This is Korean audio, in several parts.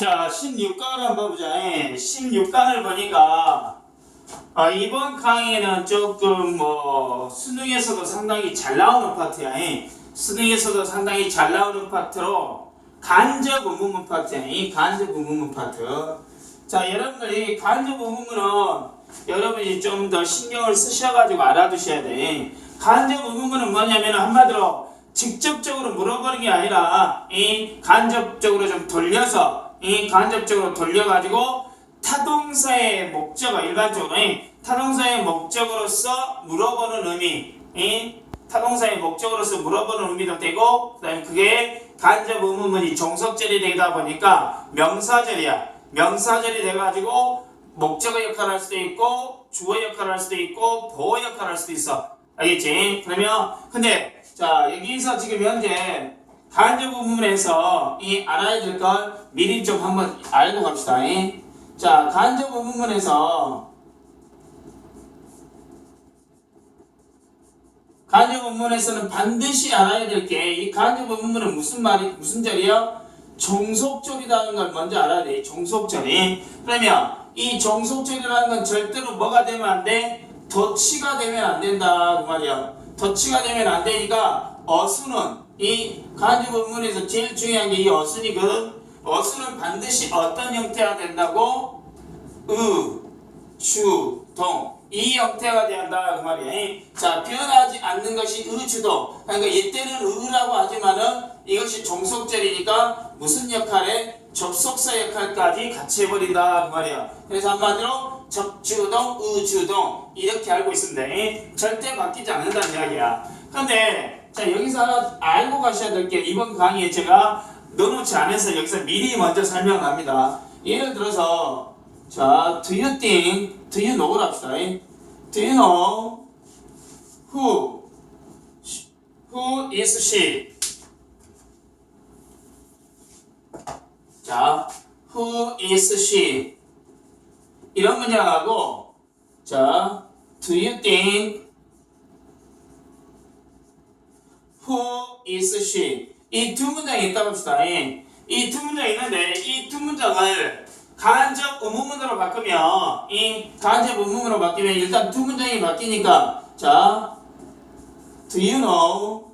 자, 16강을 한번 보자. 16강을 보니까 아, 이번 강의는 조금 뭐 수능에서도 상당히 잘 나오는 파트야. 수능에서도 상당히 잘 나오는 파트로 간접 의문문 파트야. 이 간접 의문문 파트. 자, 여러분들 이 간접 의문문은 여러분이 좀 더 신경을 쓰셔가지고 알아두셔야 돼. 간접 의문문은 뭐냐면 한마디로 직접적으로 물어보는 게 아니라 이 간접적으로 좀 돌려서 이 간접적으로 돌려가지고 타동사의 목적어 일반적으로 이 타동사의 목적으로서 물어보는 의미 이 타동사의 목적으로서 물어보는 의미도 되고 그다음에 그게 간접 의문문이 종속절이 되다 보니까 명사절이야 명사절이 돼가지고 목적어 역할을 할 수도 있고 주어 역할을 할 수도 있고 보호 역할을 할 수도 있어 알겠지? 그러면 근데 자 여기서 지금 현재 간접 부분에서 이 알아야 될걸 미리 좀 한번 알고 갑시다. 이. 자 간접 부분에서 간접 부분에서는 반드시 알아야 될 게 이 간접 부분은 무슨 말이 무슨 절이요? 종속절이라는 걸 먼저 알아야 돼. 종속절이. 그러면 이 종속절이라는 건 절대로 뭐가 되면 안 돼? 덧치가 되면 안 된다 그 말이야. 덧치가 되면 안 되니까 어수는 이 간접文문에서 제일 중요한 게 이 어순이거든. 어순은 반드시 어떤 형태가 된다고? 의, 주, 동. 이 형태가 된다 그 말이야. 자 변하지 않는 것이 의주동. 그러니까 이때는 의라고 하지만은 이것이 종속절이니까 무슨 역할에 접속사 역할까지 같이 해버린다 그 말이야. 그래서 한마디로 접주동, 의주동 이렇게 알고 돼. 절대 바뀌지 않는다는 이야기야. 근데 자 여기서 하나 알고 가셔야 될 게 이번 강의에 제가 넣어놓지 않아서 여기서 미리 먼저 설명합니다. 예를 들어서 자 do you think, do you know를 합시다. do you know who, who is she? 자, who is she? 이런 문장하고 자, do you think who is she? 이 두 문장이 있다고 합시다. 이 두 문장이 있는데 이 두 문장을 간접 의문문으로 바꾸면 이 간접 의문문으로 바뀌면 일단 두 문장이 바뀌니까 자, do you know?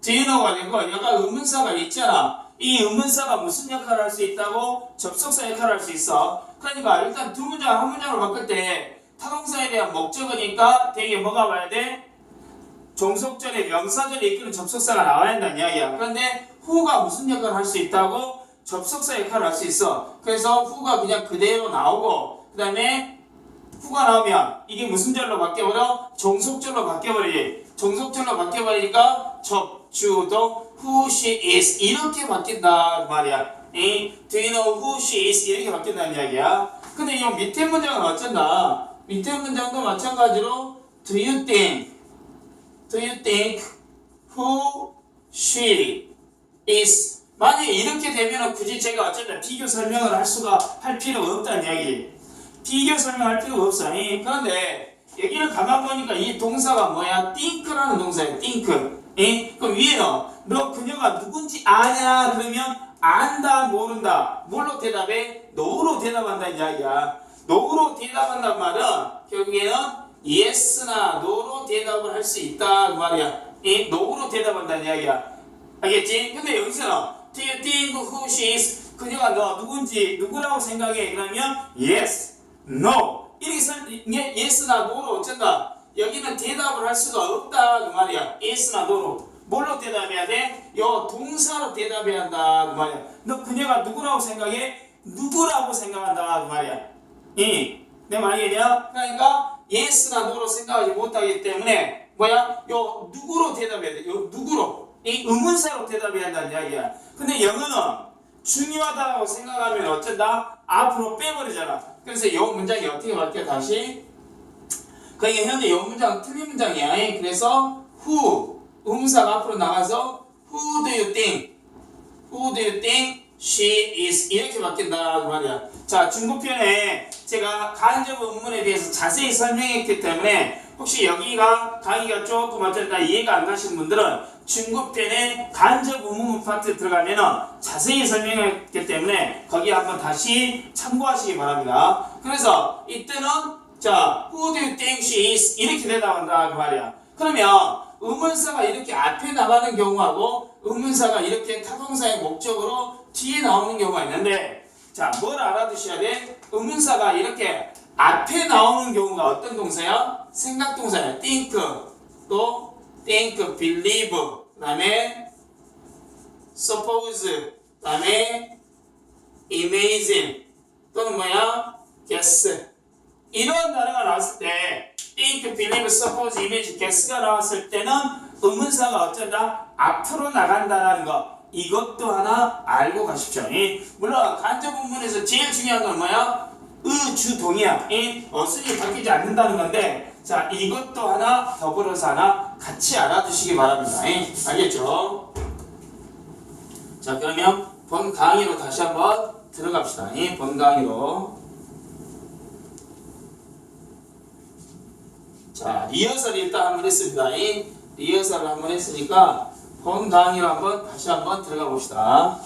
do you know가 되고 여기가 의문사가 있잖아. 이 의문사가 무슨 역할을 할 수 있다고? 접속사 역할을 할 수 있어. 그러니까 일단 두 문장 한 문장으로 바꿀 때 타동사에 대한 목적어니까 되게 뭐가 와야 돼? 종속절에 명사절에 이끄는 접속사가 나와야 한다는 이야기야. 그런데 후가 무슨 역할을 할 수 있다고? 접속사 역할을 할 수 있어. 그래서 후가 그냥 그대로 나오고 그 다음에 후가 나오면 이게 무슨 절로 바뀌어버려? 종속절로 바뀌어버리지. 종속절로 바뀌어버리니까 접주동 who she is 이렇게 바뀐다 그 말이야. 이 do you know who she is 이렇게 바뀐다는 이야기야. 근데 이 밑에 문장은 어쩐다? 밑에 문장도 마찬가지로 do you think Do you think who she is? 만약에 이렇게 되면 굳이 제가 어쨌든 비교 설명을 할 수가 할 필요가 없다는 이야기. 비교 설명할 필요가 없어. 이, 그런데 여기를 가만 보니까 이 동사가 뭐야? think라는 동사야. think. 이, 그럼 위에는 너 그녀가 누군지 아냐? 그러면 안다, 모른다. 뭘로 대답해? no로 대답한다 이 이야기야. no로 대답한단 말은 결국에는 yes나 no로 대답을 할 수 있다 그 말이야. 이 no로 대답한다는 이야기야. 알겠지? 근데 여기서는 do you think who she is? 그녀가 너 누군지 누구라고 생각해? 그러면 yes, no 이렇게 설 yes나 no로 어쩐다. 여기는 대답을 할 수가 없다 그 말이야. yes나 no로 뭘로 대답해야 돼? 요 동사로 대답해야 한다 그 말이야. 너 그녀가 누구라고 생각해? 누구라고 생각한다 그 말이야. 이, 내 말이냐? 그러니까 yes나 no로 생각하지 못하기 때문에 뭐야? 요 누구로 대답해야 돼? 요 누구로? 이 의문사로 대답해야 한다는 이야기야. 근데 영어는 중요하다고 생각하면 어쩐다? 앞으로 빼버리잖아. 그래서 요 문장이 어떻게 바뀌어 다시? 그러니까 현재 요 문장 틀린 문장이야. 그래서 who 의문사가 앞으로 나가서 who do you think? Who do you think she is? 이렇게 바뀐다 그 말이야. 자 중국 편에 제가 간접 의문에 대해서 자세히 설명했기 때문에 혹시 여기가 강의가 조금 어쨌다 이해가 안 가시는 분들은 중급편에 간접 의문 파트 들어가면은 자세히 설명했기 때문에 거기 한번 다시 참고하시기 바랍니다. 그래서 이때는 자 who do you think she is 이렇게 대답한다 그 말이야. 그러면 의문사가 이렇게 앞에 나가는 경우하고 의문사가 이렇게 타동사의 목적으로 뒤에 나오는 경우가 있는데 자 뭘 알아두셔야 돼? 의문사가 이렇게 앞에 나오는 경우가 어떤 동사야? 생각 동사야. think 또 think, believe 그다음에 suppose 그다음에 imagine 또는 뭐야? guess 이런 단어가 나왔을 때 think, believe, suppose, imagine, guess가 나왔을 때는 의문사가 어쩐다? 앞으로 나간다라는 거 이것도 하나 알고 가십시오. 이, 물론 간접 문문에서 제일 중요한 건 뭐야? 의주동이야. 이 어순이 바뀌지 않는다는 건데 자 이것도 하나 더불어서 하나 같이 알아두시기 바랍니다. 이, 알겠죠? 자 그러면 본 강의로 다시 한번 들어갑시다. 이, 본 강의로 자 리허설 일단 한번 했습니다. 이, 리허설을 한번 했으니까 본 강의로 한번 다시 한번 들어가 봅시다.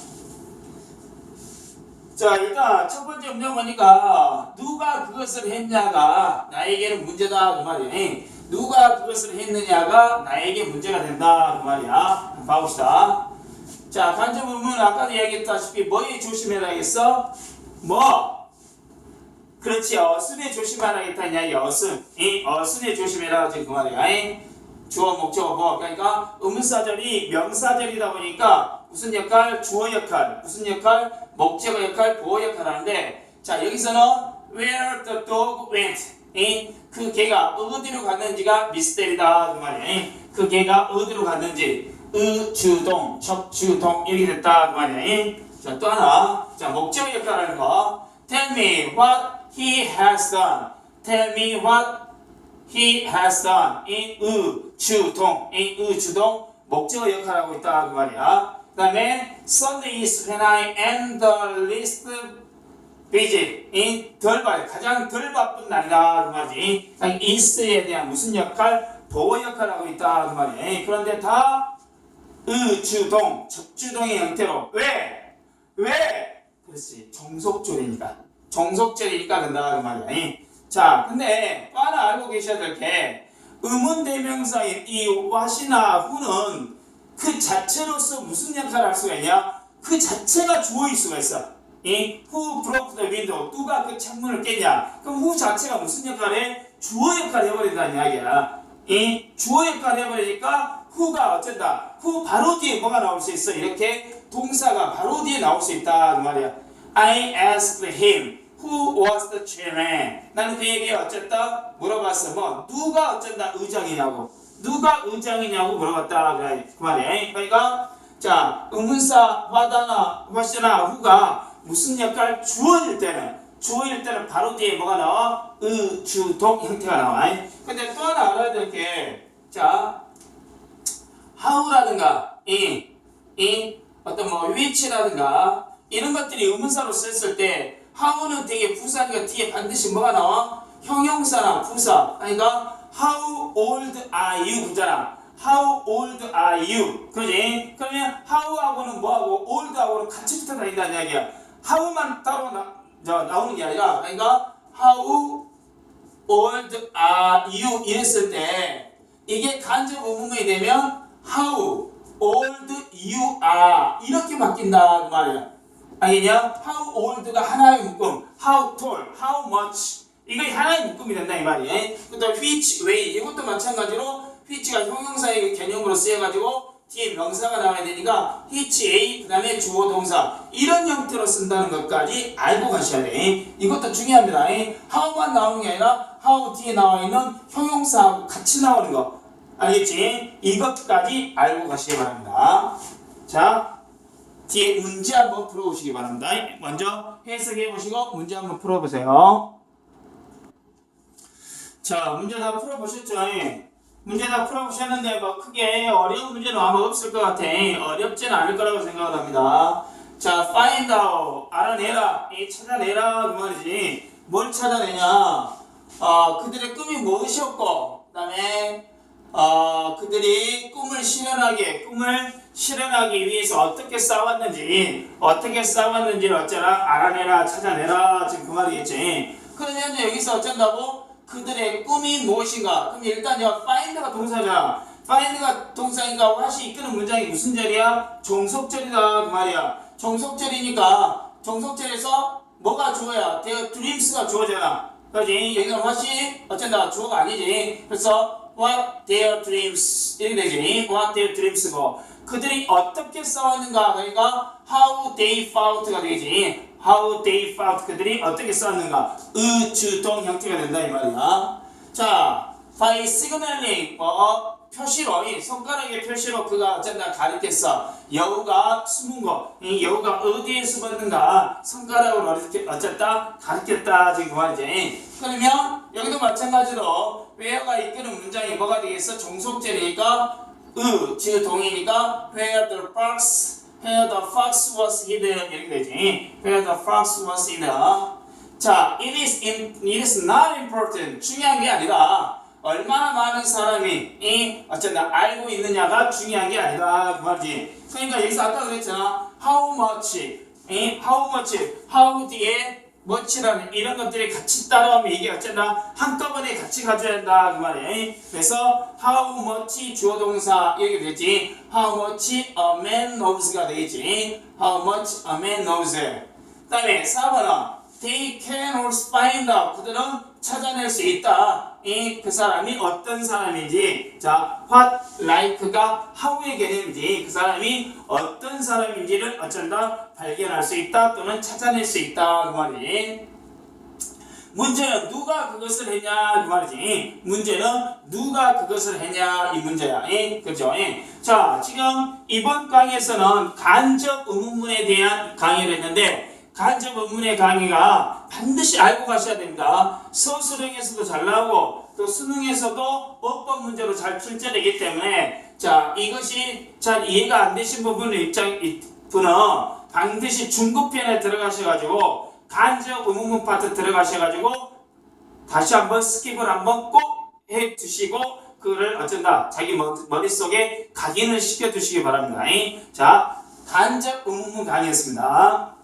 자 일단 첫 번째 문제 보니까 누가 그것을 했냐가 나에게는 문제다 그 말이야. 누가 그것을 했느냐가 나에게 문제가 된다 그 말이야. 한번 봐봅시다. 자 간접 의문 아까도 얘기했다시피 뭐에 조심해라 했어? 뭐? 그렇지 어순에 조심하라겠다 했냐 여순. 이 어순에 조심해라. 지금 그 말이야. 이 주어 목적어 뭐 그러니까 의문사절이 명사절이다 보니까 무슨 역할? 주어 역할. 무슨 역할? 목적어 역할 보호 역할 하는데 자 여기서는 where the dog went. 이그 개가 어디로 갔는지가 미스테리다. 그 말이야 그 개가 어디로 갔는지. 의주동 적주동 이렇게 됐다. 그 말이야 자또 하나. 자 목적어 역할 하는 거. Tell me what he has done tell me what he has done 이 의주동 이 의주동 목적어 역할을 하고 있다 그 말이야. 그 다음에 Sunday is when I am the least busy 이덜 바 가장 덜 바쁜 날이다 그 말이지. is에 대한 무슨 역할 보호 역할을 하고 있다 그 말이야. 그런데 다 의주동 적주동의 형태로 왜 왜? 그렇지 정속절이니까 정속절이니까 그런다 그 말이야. 자, 근데 또 하나 알고 계셔야 될 게 의문 대명사인 이 what이나 who는 그 자체로서 무슨 역할을 할 수가 있냐? 그 자체가 주어일 수가 있어. 이 who broke the window 누가 그 창문을 깼냐? 그럼 who 자체가 무슨 역할을 해? 주어 역할을 해버린다는 이야기야. 이 주어 역할을 해버리니까 who가 어쩐다? who 바로 뒤에 뭐가 나올 수 있어? 이렇게 동사가 바로 뒤에 나올 수 있다 그 말이야. I asked him Who was the chairman? 나는 그에게 어쨌다 물어봤어. 뭐 누가 어쩐다 의장이냐고 누가 의장이냐고 물어봤다 그 말이야. 그러니까 자 의문사 화다나 화시나 후가 무슨 역할 주어질 때는 주어일 때는 바로 뒤에 뭐가 나와? 의주동 형태가 나와. 근데 또 하나 알아야 될 게 자 how라든가 이, 이 어떤 뭐 which라든가 이런 것들이 의문사로 썼을 때 how는 되게 부사니까 뒤에 반드시 뭐가 나와? 형용사나 부사. 그러니까 how old are you 그잖아. how old are you 그지? 그러면 how하고는 뭐하고 old하고는 같이 붙어 다닌다는 이야기야. how만 따로 나, 저, 나오는 게 아니라 그러니까 how old are you 이랬을 때 이게 간접 의문문이 되면 how old you are 이렇게 바뀐다 그 말이야. 알겠냐? How old가 하나의 묶음, how tall, how much 이거 하나의 묶음이 된다 이 말이에요. 그다음 which way 이것도 마찬가지로 which가 형용사의 개념으로 쓰여가지고 뒤에 명사가 나와야 되니까 which a 그다음에 주어 동사 이런 형태로 쓴다는 것까지 알고 가셔야 돼. 이것도 중요합니다. how만 나오는 게 아니라 how 뒤에 나와 있는 형용사하고 같이 나오는 거 알겠지? 이것까지 알고 가시기 바랍니다. 자. 뒤에 문제 한번 풀어보시기 바랍니다. 먼저 해석해 보시고 문제 한번 풀어보세요. 자, 문제 다 풀어보셨죠? 문제 다 풀어보셨는데 뭐 크게 어려운 문제는 아마 없을 것 같아. 어렵지는 않을 거라고 생각을 합니다. 자, find out 알아내라, 이 찾아내라 그 말이지. 뭘 찾아내냐? 어, 그들의 꿈이 무엇이었고, 그 다음에 어, 그들이 꿈을 실현하게 꿈을 실현하기 위해서 어떻게 싸웠는지 어떻게 싸웠는지를 어쩌라 알아내라 찾아내라 지금 그 말이겠지. 그러면 여기서 어쩐다고 그들의 꿈이 무엇인가? 그럼 일단 여 find가 동사잖아. find가 동사니까 다시 이끄는 문장이 무슨 절이야? 종속절이다 그 말이야. 종속절이니까 종속절에서 뭐가 주어야? their dreams가 주어잖아. 그지? 여기가 다시 어쩐다 주어가 아니지. 그래서 what their dreams 이렇게 되지. what their dreams고 그들이 어떻게 싸웠는가? 그러니까 how they fought가 되지. how they fought 그들이 어떻게 싸웠는가? 의주동 형태가 된다 이 말이야. 자, by signaling 어 표시로 이 손가락의 표시로 그가 어쩐다 가리켰어. 여우가 숨은 거, 이 여우가 어디에 숨었는가 손가락으로 이렇게 어쨌다 가리켰다 지금 그 말이지. 그러면 여기도 마찬가지로 where가 이끄는 문장이 뭐가 되겠어? 종속절이니까 으, 지금 동이니까 where the fox, where the fox was hidden 이렇게 되지. where the fox was hidden. 자, it is in, it is not important. 중요한 게 아니라 얼마나 많은 사람이 이 어쨌든 알고 있느냐가 중요한 게 아니라 그 말이지. 그러니까 여기서 아까 그랬잖아. How much, 이 how much, how 뒤에 much라는 이런 것들이 같이 따라오면 이게 어쨌나 한꺼번에 같이 가져야 한다 그 말이에요. 그래서 how much 주어 동사 이렇게 되지. How much a man knows가 되겠지. How much a man knows. 그 다음에 4번은 they can also find out. 그들은 찾아낼 수 있다. 이 그 사람이 어떤 사람인지, 자, what like가 how의 개념인지, 그 사람이 어떤 사람인지를 어쩐다 발견할 수 있다 또는 찾아낼 수 있다 그 말이. 문제는 누가 그것을 했냐 그 말이지. 문제는 누가 그것을 했냐 이 문제야. 예? 그죠? 예? 자, 지금 이번 강의에서는 간접 의문문에 대한 강의를 했는데 간접 의문의 강의가 반드시 알고 가셔야 됩니다. 서술형에서도 잘 나오고 또 수능에서도 어법 문제로 잘 출제되기 때문에 자 이것이 잘 이해가 안 되신 부분의 입장 분은 반드시 중급편에 들어가셔가지고 간접 의문문 파트 들어가셔가지고 다시 한번 스킵을 한번 꼭해 두시고 그를 어쩐다 자기 머- 머릿속에 각인을 시켜 두시기 바랍니다. 자 간접 의문문 강의였습니다.